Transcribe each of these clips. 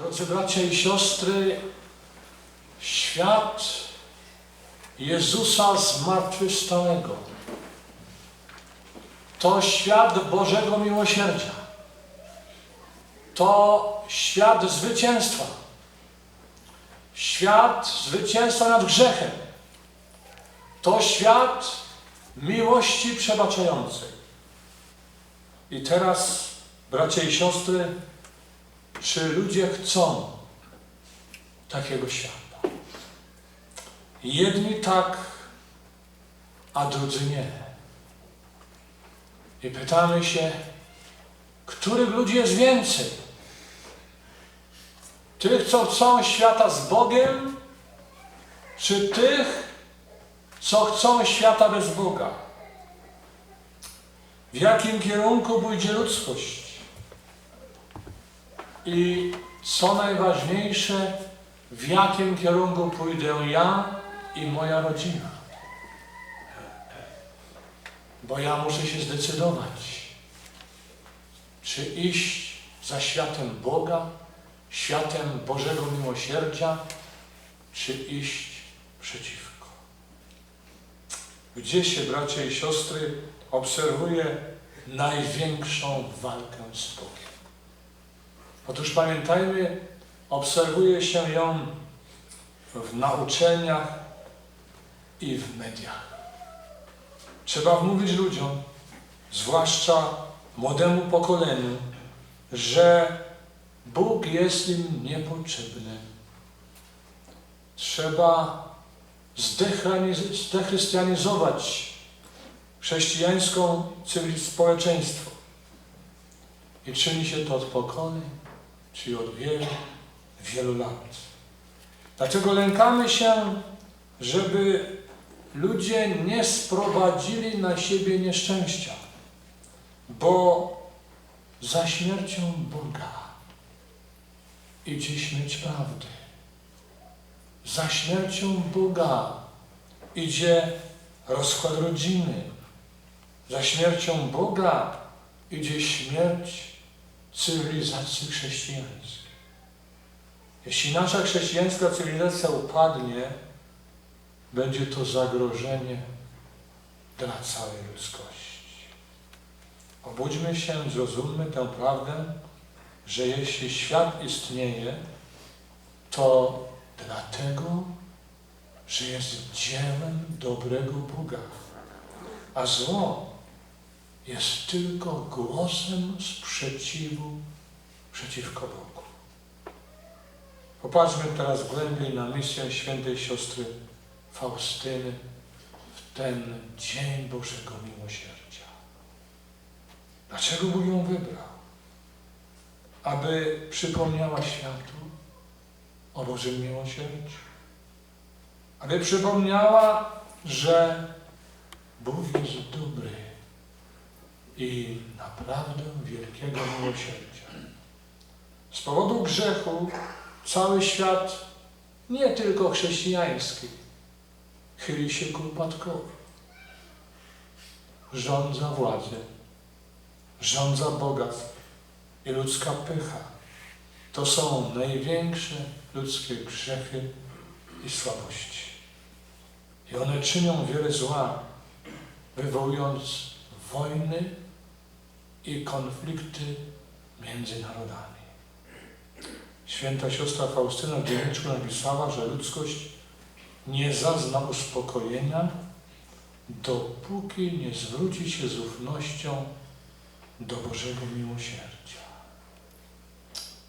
Drodzy bracia i siostry, świat Jezusa zmartwychwstałego to świat Bożego miłosierdzia. To świat zwycięstwa. Świat zwycięstwa nad grzechem. To świat miłości przebaczającej. I teraz, bracia i siostry, czy ludzie chcą takiego świata? Jedni tak, a drudzy nie. I pytamy się, których ludzi jest więcej? Tych, co chcą świata z Bogiem, czy tych, co chcą świata bez Boga? W jakim kierunku pójdzie ludzkość? I co najważniejsze, w jakim kierunku pójdę ja i moja rodzina? Bo ja muszę się zdecydować, czy iść za światem Boga, światem Bożego Miłosierdzia, czy iść przeciwko. Gdzie się, bracia i siostry, obserwuje największą walkę z Bogiem? Otóż pamiętajmy, obserwuje się ją w nauczeniach i w mediach. Trzeba wmówić ludziom, zwłaszcza młodemu pokoleniu, że Bóg jest im niepotrzebny. Trzeba zdechrystianizować chrześcijańską społeczeństwo. I czyni się to od pokoleń, czyli od wielu, wielu lat. Dlatego lękamy się, żeby ludzie nie sprowadzili na siebie nieszczęścia, bo za śmiercią Boga idzie śmierć prawdy. Za śmiercią Boga idzie rozkład rodziny. Za śmiercią Boga idzie śmierć cywilizacji chrześcijańskiej. Jeśli nasza chrześcijańska cywilizacja upadnie, będzie to zagrożenie dla całej ludzkości. Obudźmy się, zrozummy tę prawdę, że jeśli świat istnieje, to dlatego, że jest dziełem dobrego Boga, a zło jest tylko głosem sprzeciwu przeciwko Bogu. Popatrzmy teraz głębiej na misję świętej siostry Faustyny w ten dzień Bożego Miłosierdzia. Dlaczego Bóg ją wybrał? Aby przypomniała światu o Bożym Miłosierdziu. Aby przypomniała, że Bóg jest dobry i naprawdę wielkiego miłosierdzia. Z powodu grzechu cały świat, nie tylko chrześcijański, chyli się ku upadkowi. Rządza władzę, rządza bogactw i ludzka pycha. To są największe ludzkie grzechy i słabości. I one czynią wiele zła, wywołując wojny i konflikty między narodami. Święta siostra Faustyna w dzienniczku napisała, że ludzkość nie zazna uspokojenia, dopóki nie zwróci się z ufnością do Bożego miłosierdzia.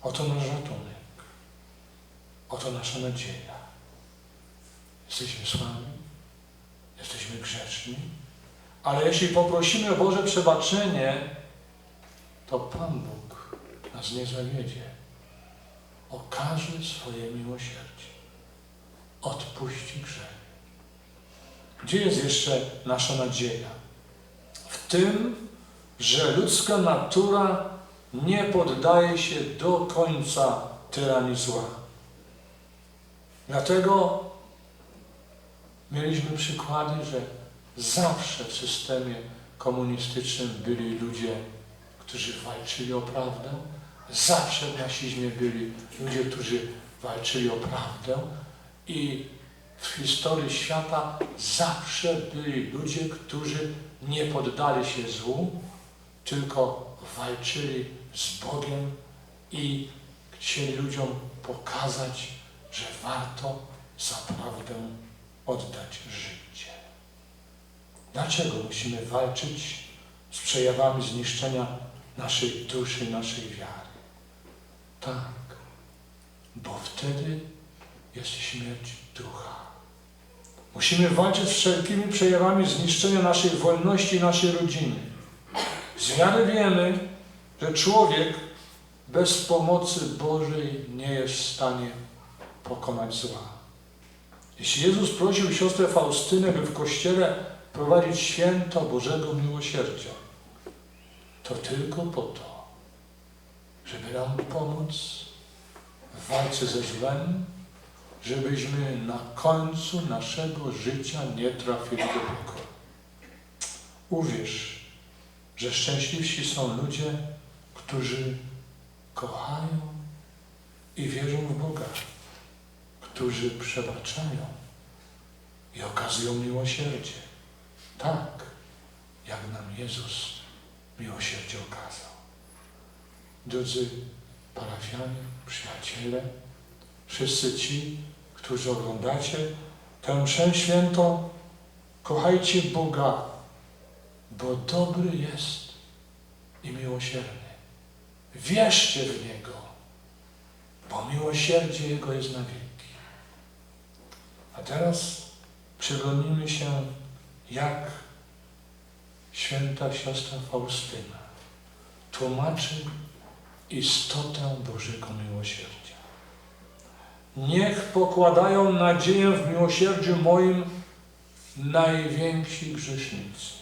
Oto nasz ratunek. Oto nasza nadzieja. Jesteśmy słabi, jesteśmy grzeczni, ale jeśli poprosimy o Boże przebaczenie, to Pan Bóg nas nie zawiedzie. Okaże swoje miłosierdzie. Odpuści grzech. Gdzie jest jeszcze nasza nadzieja? W tym, że ludzka natura nie poddaje się do końca tyranii zła. Dlatego mieliśmy przykłady, że zawsze w systemie komunistycznym byli ludzie, którzy walczyli o prawdę, Zawsze w nazizmie byli ludzie, którzy walczyli o prawdę i w historii świata zawsze byli ludzie, którzy nie poddali się złu, tylko walczyli z Bogiem i chcieli ludziom pokazać, że warto za prawdę oddać życie. Dlaczego musimy walczyć z przejawami zniszczenia naszej duszy, naszej wiary? Tak, bo wtedy jest śmierć ducha. Musimy walczyć z wszelkimi przejawami zniszczenia naszej wolności i naszej rodziny. Z wiary wiemy, że człowiek bez pomocy Bożej nie jest w stanie pokonać zła. Jeśli Jezus prosił siostrę Faustynę, by w kościele prowadzić święto Bożego Miłosierdzia, to tylko po to, żeby nam pomóc w walce ze złem, żebyśmy na końcu naszego życia nie trafili do piekła. Uwierz, że szczęśliwsi są ludzie, którzy kochają i wierzą w Boga, którzy przebaczają i okazują miłosierdzie. Tak, jak nam Jezus miłosierdzie okazał. Drodzy parafianie, przyjaciele, wszyscy ci, którzy oglądacie tę mszę świętą, kochajcie Boga, bo dobry jest i miłosierny. Wierzcie w Niego, bo miłosierdzie Jego jest na wieki. A teraz przyglądnijmy się, jak święta siostra Faustyna tłumaczy istotę Bożego miłosierdzia. Niech pokładają nadzieję w miłosierdziu moim najwięksi grzesznicy.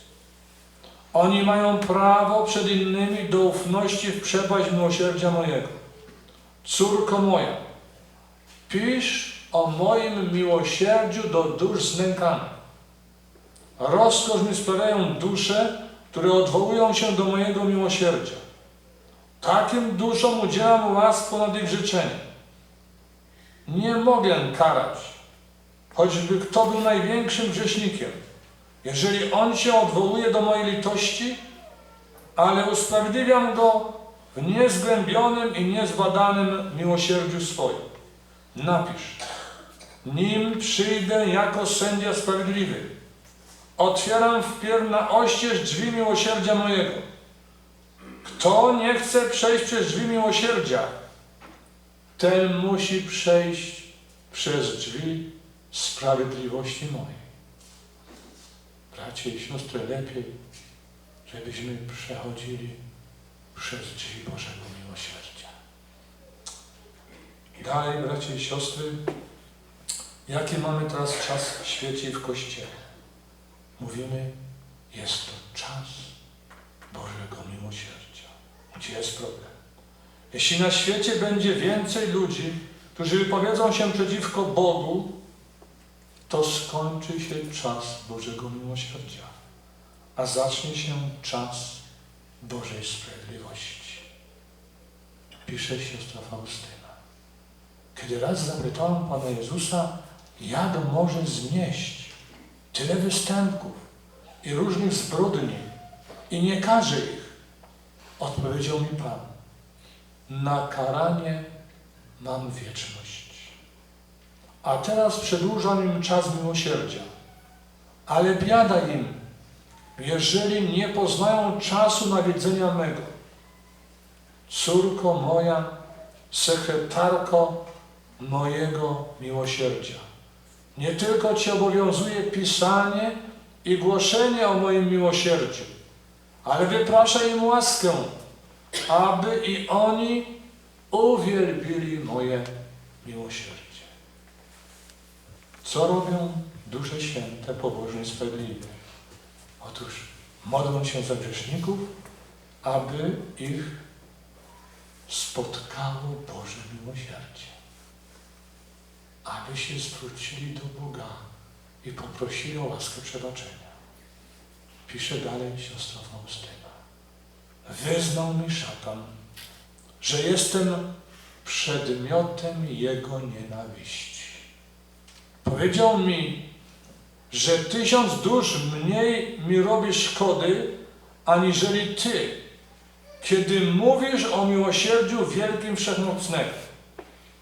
Oni mają prawo przed innymi do ufności w przepaść miłosierdzia mojego. Córko moja, pisz o moim miłosierdziu do dusz znękanych. Rozkosz mi sprawiają dusze, które odwołują się do mojego miłosierdzia. Takim duszom udzielam łask ponad ich życzenie. Nie mogę karać, choćby kto był największym grzesznikiem. Jeżeli on się odwołuje do mojej litości, ale usprawiedliwiam go w niezgłębionym i niezbadanym miłosierdziu swoim. Napisz, nim przyjdę jako sędzia sprawiedliwy, otwieram wpierw na oścież drzwi miłosierdzia mojego. Kto nie chce przejść przez drzwi miłosierdzia, ten musi przejść przez drzwi sprawiedliwości mojej. Bracie i siostry, lepiej, żebyśmy przechodzili przez drzwi Bożego Miłosierdzia. Dalej, bracie i siostry, jaki mamy teraz czas w świecie i w Kościele? Mówimy, jest to czas Bożego Miłosierdzia. Gdzie jest problem? Jeśli na świecie będzie więcej ludzi, którzy wypowiedzą się przeciwko Bogu, to skończy się czas Bożego Miłosierdzia, a zacznie się czas Bożej Sprawiedliwości. Pisze siostra Faustyna. Kiedy raz zapytałam Pana Jezusa, jak może znieść tyle występków i różnych zbrodni i nie każe ich, odpowiedział mi Pan, na karanie mam wieczność. A teraz przedłużam im czas miłosierdzia. Ale biada im, jeżeli nie poznają czasu nawiedzenia mego. Córko moja, sekretarko mojego miłosierdzia. Nie tylko Cię obowiązuje pisanie i głoszenie o moim miłosierdziu, ale wypraszaj im łaskę, aby i oni uwielbili moje miłosierdzie. Co robią dusze święte, pobożne sprawiedliwe? Otóż modlą się za grzeszników, aby ich spotkało Boże miłosierdzie. Aby się zwrócili do Boga i poprosili o łaskę przebaczenia. Pisze dalej siostra Faustyna. Wyznał mi szatan, że jestem przedmiotem Jego nienawiści. Powiedział mi, że tysiąc dusz mniej mi robi szkody, aniżeli Ty, kiedy mówisz o miłosierdziu wielkim wszechmocnego.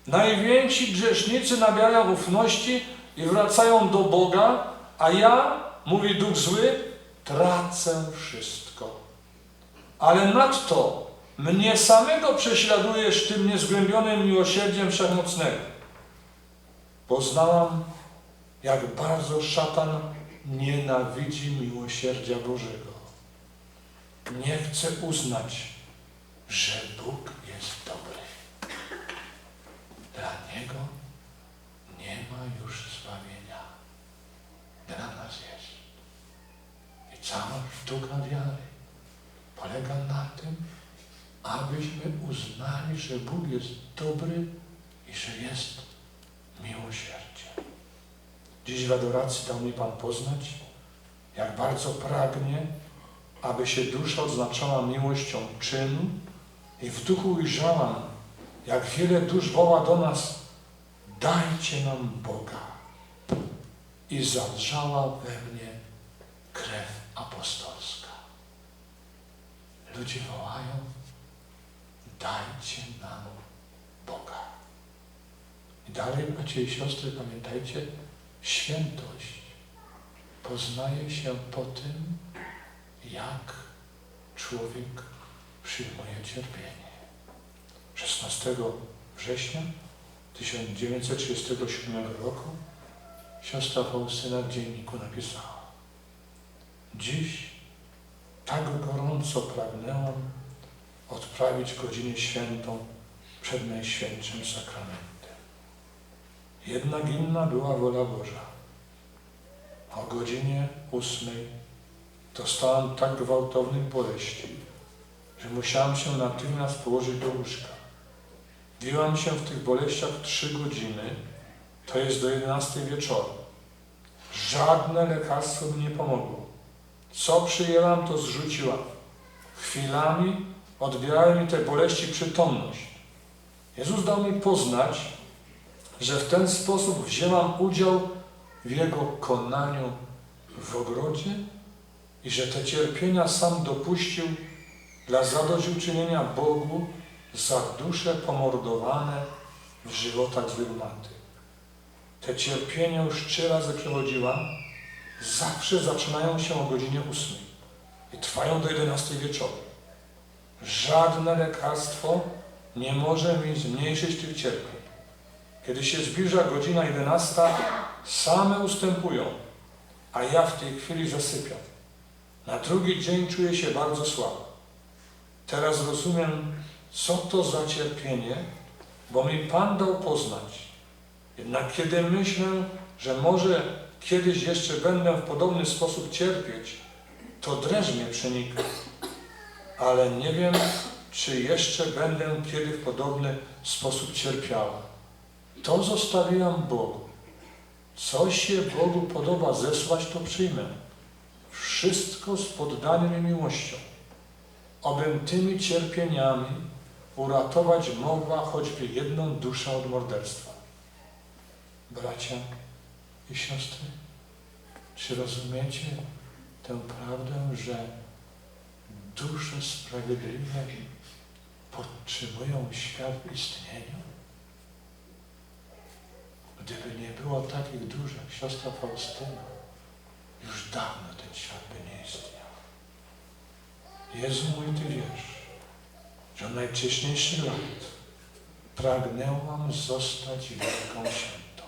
Najwięksi grzesznicy nabierają ufności i wracają do Boga, a ja, mówi duch zły, tracę wszystko. Ale nadto mnie samego prześladujesz tym niezgłębionym miłosierdziem wszechmocnego. Poznałam, jak bardzo szatan nienawidzi miłosierdzia Bożego. Nie chce uznać, że Bóg jest dobry. Dla Niego już zbawienia. Dla nas jest. I cała sztuka wiary polega na tym, abyśmy uznali, że Bóg jest dobry i że jest miłosierdzie. Dziś w adoracji dał mi Pan poznać, jak bardzo pragnie, aby się dusza odznaczała miłością czynu i w duchu ujrzałam, jak wiele dusz woła do nas, dajcie nam Boga. I zadrzała we mnie krew apostolska. Ludzie wołają, dajcie nam Boga. I dalej, bracia i siostry, pamiętajcie, świętość poznaje się po tym, jak człowiek przyjmuje cierpienie. 16 września 1937 roku siostra Faustyna w dzienniku napisała Dziś tak gorąco pragnęłam odprawić godzinę świętą przed Najświętszym Sakramentem. Jednak inna była wola Boża. O godzinie ósmej dostałam tak gwałtownych boleści, że musiałam się natychmiast położyć do łóżka. Biłam się w tych boleściach trzy godziny, to jest do 11 wieczoru. Żadne lekarstwo mi nie pomogło. Co przyjęłam, to zrzuciłam. Chwilami odbierały mi te boleści przytomność. Jezus dał mi poznać, że w ten sposób wzięłam udział w Jego konaniu w ogrodzie i że te cierpienia sam dopuścił dla zadośćuczynienia Bogu za dusze pomordowane w żywotach maty. Te cierpienia już trzy razy przechodziłam, zawsze zaczynają się o godzinie ósmej i trwają do 11 wieczoru. Żadne lekarstwo nie może mi zmniejszyć tych cierpień. Kiedy się zbliża godzina 11, same ustępują, a ja w tej chwili zasypiam. Na drugi dzień czuję się bardzo słabo. Teraz rozumiem, co to za cierpienie, bo mi Pan dał poznać. Jednak kiedy myślę, że może kiedyś jeszcze będę w podobny sposób cierpieć, to dreszcz mnie przenika. Ale nie wiem, czy jeszcze będę kiedy w podobny sposób cierpiała. To zostawiłam Bogu. Co się Bogu podoba zesłać, to przyjmę. Wszystko z poddaniem i miłością. Obym tymi cierpieniami uratować mogła choćby jedną duszę od morderstwa. Bracia i siostry, czy rozumiecie tę prawdę, że dusze sprawiedliwe podtrzymują świat w istnieniu? Gdyby nie było takich dusz jak siostra Faustyna, już dawno ten świat by nie istniał. Jezu mój, Ty wiesz, że od najwcześniejszych lat pragnęłam zostać wielką świętą.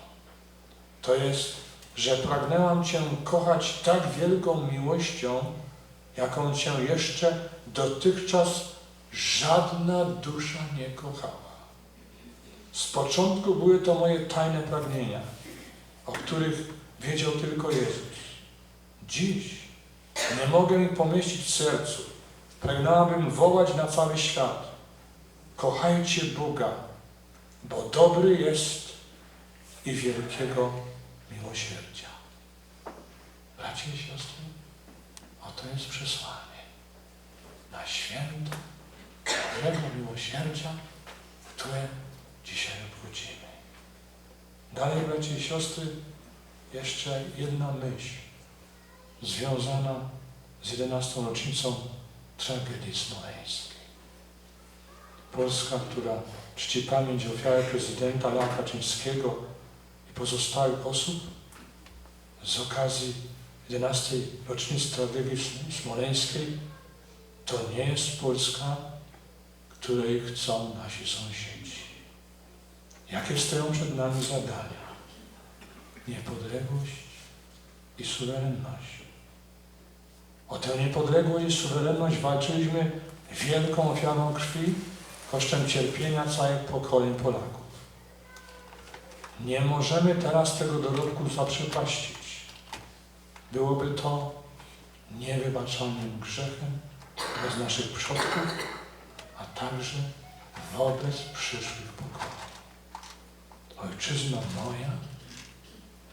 To jest, że pragnęłam Cię kochać tak wielką miłością, jaką Cię jeszcze dotychczas żadna dusza nie kochała. Z początku były to moje tajne pragnienia, o których wiedział tylko Jezus. Dziś nie mogę mi pomieścić w sercu. Pragnęłabym wołać na cały świat. Kochajcie Boga, bo dobry jest i wielkiego miłosierdzia. Bracie i siostry, oto jest przesłanie na święto Bożego miłosierdzia, które dzisiaj obchodzimy. Dalej, bracia i siostry, jeszcze jedna myśl związana z 11. rocznicą tragedii smoleńskiej. Polska, która czci pamięć ofiary prezydenta Lecha Kaczyńskiego i pozostałych osób z okazji 11. rocznicy tragedii smoleńskiej, to nie jest Polska, której chcą nasi sąsiedzi. Jakie stoją przed nami zadania? Niepodległość i suwerenność. O tę niepodległość i suwerenność walczyliśmy wielką ofiarą krwi, kosztem cierpienia całych pokoleń Polaków. Nie możemy teraz tego dorobku zaprzepaścić. Byłoby to niewybaczalnym grzechem wobec naszych przodków, a także wobec przyszłych pokoleń. Ojczyzna moja,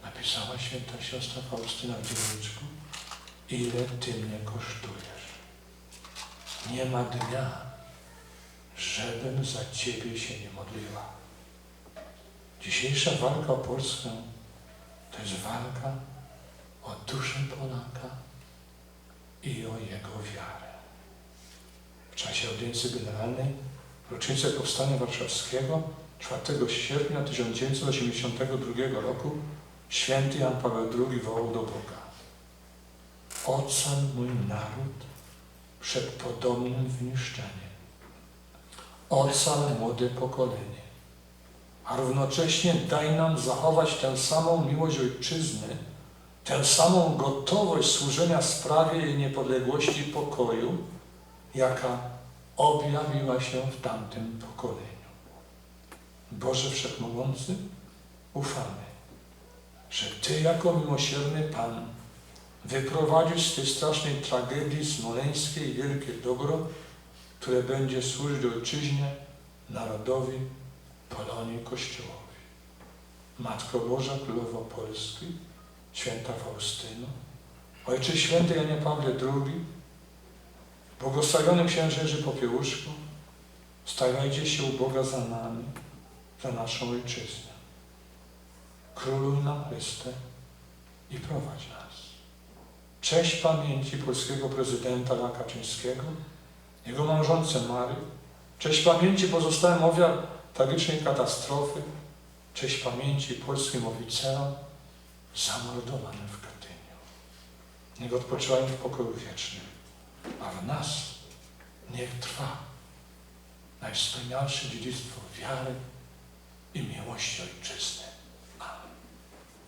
napisała święta siostra Faustyna w dzienniczku, ile Ty mnie kosztujesz. Nie ma dnia, żebym za Ciebie się nie modliła. Dzisiejsza walka o Polskę to jest walka o duszę Polaka i o jego wiarę. W czasie audiencji generalnej rocznicę Powstania Warszawskiego 4 sierpnia 1982 roku święty Jan Paweł II wołał do Boga Ocal mój naród przed podobnym wyniszczeniem. Ocal młode pokolenie, a równocześnie daj nam zachować tę samą miłość ojczyzny, tę samą gotowość służenia sprawie jej niepodległości i pokoju, jaka objawiła się w tamtym pokoleniu. Boże Wszechmogący, ufamy, że Ty jako miłosierny Pan wyprowadzisz z tej strasznej tragedii smoleńskiej wielkie dobro, które będzie służyć ojczyźnie, narodowi, Polonii, Kościołowi. Matko Boża, Królowo Polski, Święta Faustyno, Ojcze Święty Janie Pawle II, błogosławiony księże Jerzy Popiełuszko, stawiajcie się u Boga za nami, za naszą ojczyznę. Króluj nam Chryste i prowadź nas. Cześć pamięci polskiego prezydenta Lecha Kaczyńskiego, jego małżonce Mary, cześć pamięci pozostałym ofiar tragicznej katastrofy, cześć pamięci polskim oficerom zamordowanym w Katyniu. Niech odpoczywają w pokoju wiecznym, a w nas niech trwa najwspanialsze dziedzictwo wiary i miłości ojczyzny.